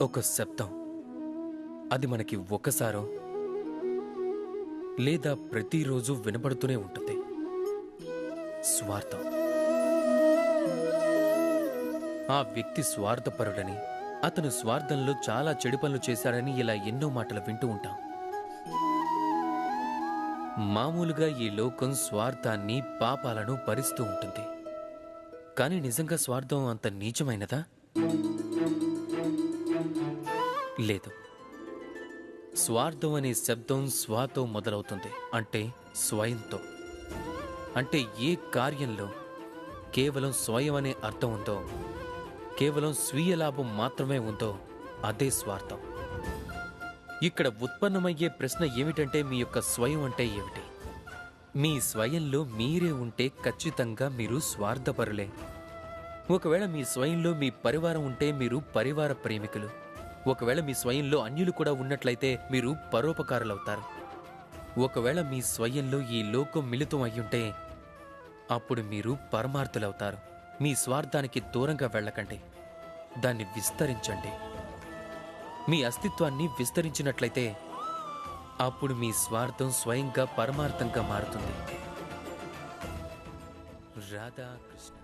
ఒక శబ్దం. అది మనకి ఒకసారో లేదా ప్రతిరోజు వినపడుతూనే ఉంటుంది. స్వార్థం. ఆ వ్యక్తి స్వార్థపరుడని అతను స్వార్థంలో చాలా చెడు పనులు చేశాడని ఇలా ఎన్నో మాటలు వింటూ ఉంటాం. మామూలుగా ఈ లోకం స్వార్థాన్ని పాపాలను భరిస్తూ ఉంటుంది. కానీ నిజంగా స్వార్థం అంత నీచమైనదా? లేదు. స్వార్థం అనే శబ్దం స్వాతో మొదలవుతుంది. అంటే స్వయంతో. అంటే ఏ కార్యంలో కేవలం స్వయం అనే అర్థం ఉందో కేవలం స్వీయ లాభం మాత్రమే ఉందో అదే స్వార్థం. ఇక్కడ ఉత్పన్నమయ్యే ప్రశ్న ఏమిటంటే మీ యొక్క స్వయం అంటే ఏమిటి? మీ స్వయంలో మీరే ఉంటే ఖచ్చితంగా మీరు స్వార్థపరులే. ఒకవేళ మీ స్వయంలో మీ పరివారం ఉంటే మీరు పరివార ప్రేమికులు. ఒకవేళ మీ స్వయంలో అన్యులు కూడా ఉన్నట్లయితే మీరు పరోపకారులవుతారు. ఒకవేళ మీ స్వయంలో ఈ లోకం మిళితం అయ్యుంటే అప్పుడు మీరు పరమార్థులవుతారు. మీ స్వార్థానికి దూరంగా వెళ్ళకండి. దాన్ని విస్తరించండి. మీ అస్తిత్వాన్ని విస్తరించినట్లయితే అప్పుడు మీ స్వార్థం స్వయంగా పరమార్థంగా మారుతుంది. రాధాకృష్ణ.